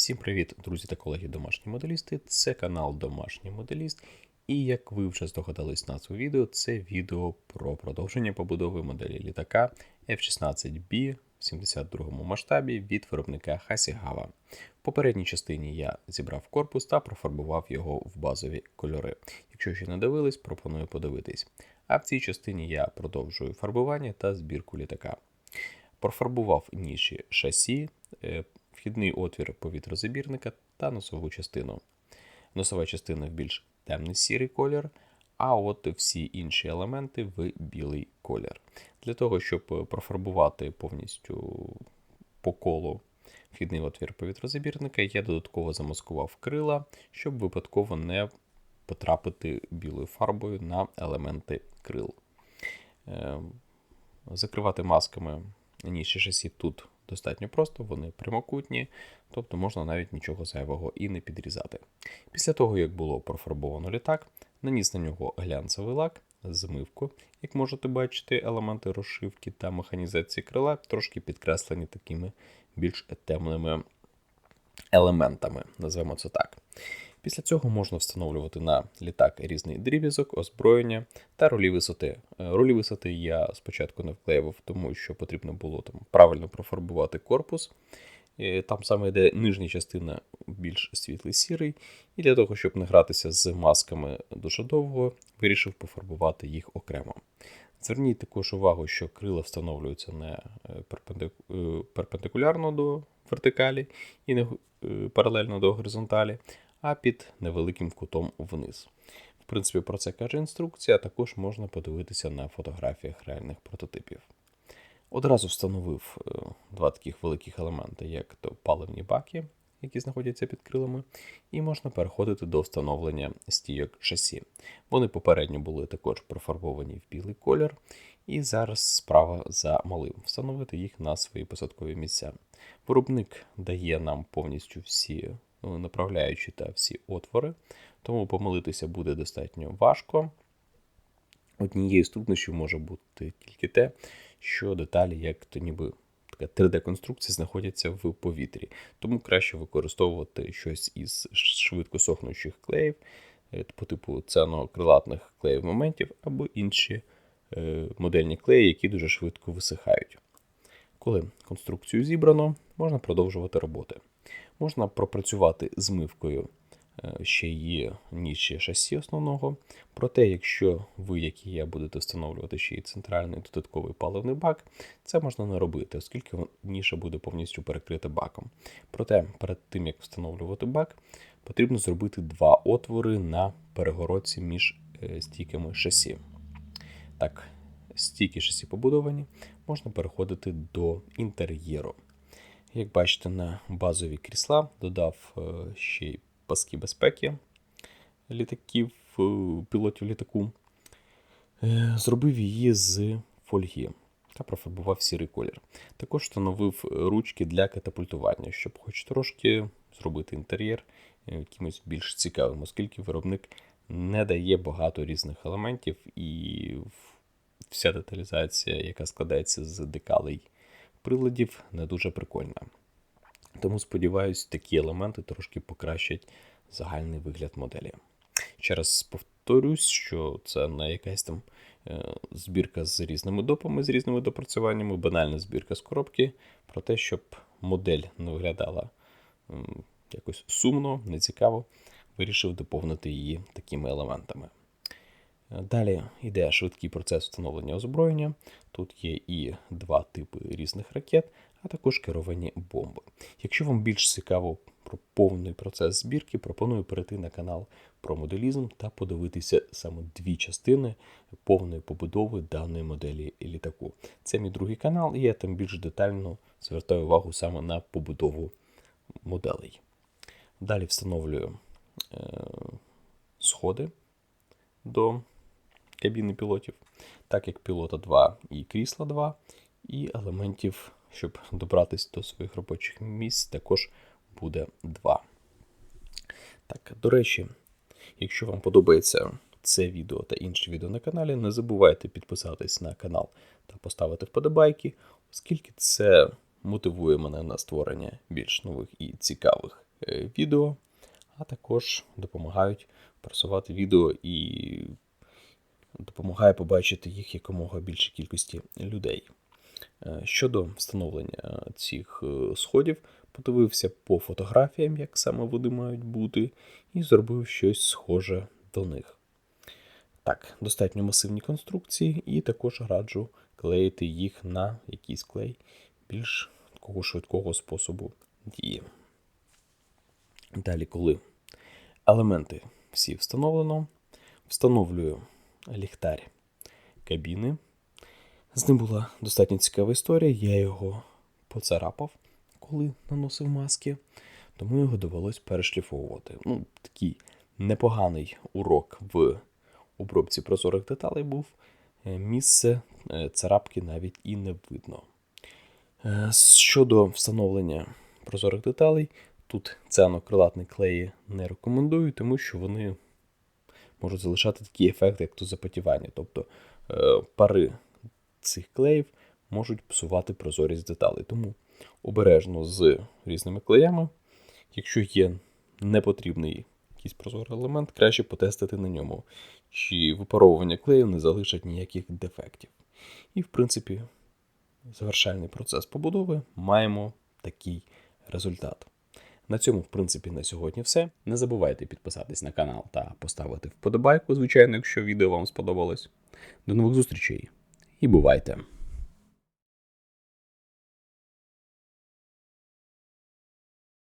Всім привіт, друзі та колеги домашні моделісти. Це канал Домашній Моделіст. І як ви вже здогадались на цьому відео, це відео про продовження побудови моделі літака F-16B в 72 масштабі від виробника Hashigawa. В попередній частині я зібрав корпус та профарбував його в базові кольори. Якщо ще не дивились, пропоную подивитись. А в цій частині я продовжую фарбування та збірку літака. Профарбував ніші шасі, е, вхідний отвір повітрозабірника та носову частину. Носова частина в більш темний сірий колір, а от всі інші елементи в білий колір. Для того, щоб профарбувати повністю по колу вхідний отвір повітрозабірника, я додатково замаскував крила, щоб випадково не потрапити білою фарбою на елементи крил. Е, Закривати масками ніші шасі тут достатньо просто, вони прямокутні, тобто можна навіть нічого зайвого і не підрізати. Після того, як було профарбовано літак, наніс на нього глянцевий лак, змивку. Як можете бачити, елементи розшивки та механізації крила трошки підкреслені такими більш темними елементами, назвемо це так. Після цього можна встановлювати на літак різний дріб'язок, озброєння та ролі висоти. Е, Ролі висоти я спочатку не вклеював, тому що потрібно було там правильно профарбувати корпус. Е, Там саме йде нижня частина більш світлий сірий, і для того, щоб не гратися з масками дуже довго, вирішив пофарбувати їх окремо. Зверніть також увагу, що крила встановлюються не е, перпендику- перпендикулярно до вертикалі і не паралельно до горизонталі, а під невеликим кутом вниз. В принципі, про це каже інструкція, а також можна подивитися на фотографіях реальних прототипів. Одразу встановив е, два таких великих елементи, як то паливні баки, які знаходяться під крилами, і можна переходити до встановлення стійок шасі. Вони попередньо були також профарбовані в білий колір, і зараз справа за малим встановити їх на свої посадкові місця. Виробник дає нам повністю всі направляючі та всі отвори, тому помилитися буде достатньо важко. Однією з труднощів може бути тільки те, що деталі, як то ніби така 3D-конструкція, знаходяться в повітрі. Тому краще використовувати щось із швидко сохнучих клеїв, е, по типу цено-крилатних клеїв моментів, або інші е, модельні клеї, які дуже швидко висихають. Коли конструкцію зібрано, можна продовжувати роботи. Можна пропрацювати змивкою е, ще є ніші шасі основного. Проте, якщо ви, як і я, будете встановлювати ще й центральний додатковий паливний бак, це можна не робити, оскільки ніша буде повністю перекрита баком. Проте, перед тим як встановлювати бак, потрібно зробити два отвори на перегородці між е, стійками шасі. Так, стійки шасі побудовані, можна переходити до інтер'єру. Як бачите, на базові крісла додав е, ще й паски безпеки літаків, е, пілотів літаку. Е, Зробив її з фольги та профарбував сірий колір. Також встановив ручки для катапультування, щоб хоч трошки зробити інтер'єр якимось більш цікавим, оскільки виробник не дає багато різних елементів і вся деталізація, яка складається з декалей приладів, не дуже прикольна. Тому сподіваюсь, такі елементи трошки покращать загальний вигляд моделі. Ще раз повторюсь, що це не якась там е, збірка з різними допами, з різними допрацюваннями, банальна збірка з коробки, про те, щоб модель не виглядала якось сумно, нецікаво, вирішив доповнити її такими елементами. Далі йде швидкий процес встановлення озброєння. Тут є і два типи різних ракет, а також керовані бомби. Якщо вам більш цікаво про повний процес збірки, пропоную перейти на канал про моделізм та подивитися саме дві частини повної побудови даної моделі літаку. Це мій другий канал, і я там більш детально звертаю увагу саме на побудову моделей. Далі встановлюю е, сходи до кабіни пілотів, так як пілота 2 і крісла 2, і елементів, щоб добратися до своїх робочих місць, також буде 2. Так, до речі, якщо вам подобається це відео та інші відео на каналі, не забувайте підписатись на канал та поставити вподобайки, оскільки це мотивує мене на створення більш нових і цікавих е, відео, а також допомагають просувати відео і допомагає побачити їх якомога більшій кількості людей. Е, Щодо встановлення цих е, сходів, подивився по фотографіям, як саме вони мають бути, і зробив щось схоже до них. Так, достатньо масивні конструкції, і також раджу клеїти їх на якийсь клей більш такого швидкого способу дії. Далі, коли елементи всі встановлено, встановлюю ліхтар кабіни. З ним була достатньо цікава історія. Я його поцарапав, коли наносив маски, тому його довелось перешліфовувати. Ну, такий непоганий урок в обробці прозорих деталей був. Е, Місце е, царапки навіть і не видно. Е, Щодо встановлення прозорих деталей, тут цианокрилатні клеї не рекомендую, тому що вони можуть залишати такий ефект, як то запотівання. Тобто е, пари цих клеїв можуть псувати прозорість деталей. Тому обережно з різними клеями. Якщо є непотрібний якийсь прозорий елемент, краще потестити на ньому, чи випаровування клею не залишать ніяких дефектів. І, в принципі, завершальний процес побудови маємо такий результат. На цьому, в принципі, на сьогодні все. Не забувайте підписатись на канал та поставити вподобайку, звичайно, якщо відео вам сподобалось. До нових зустрічей і бувайте!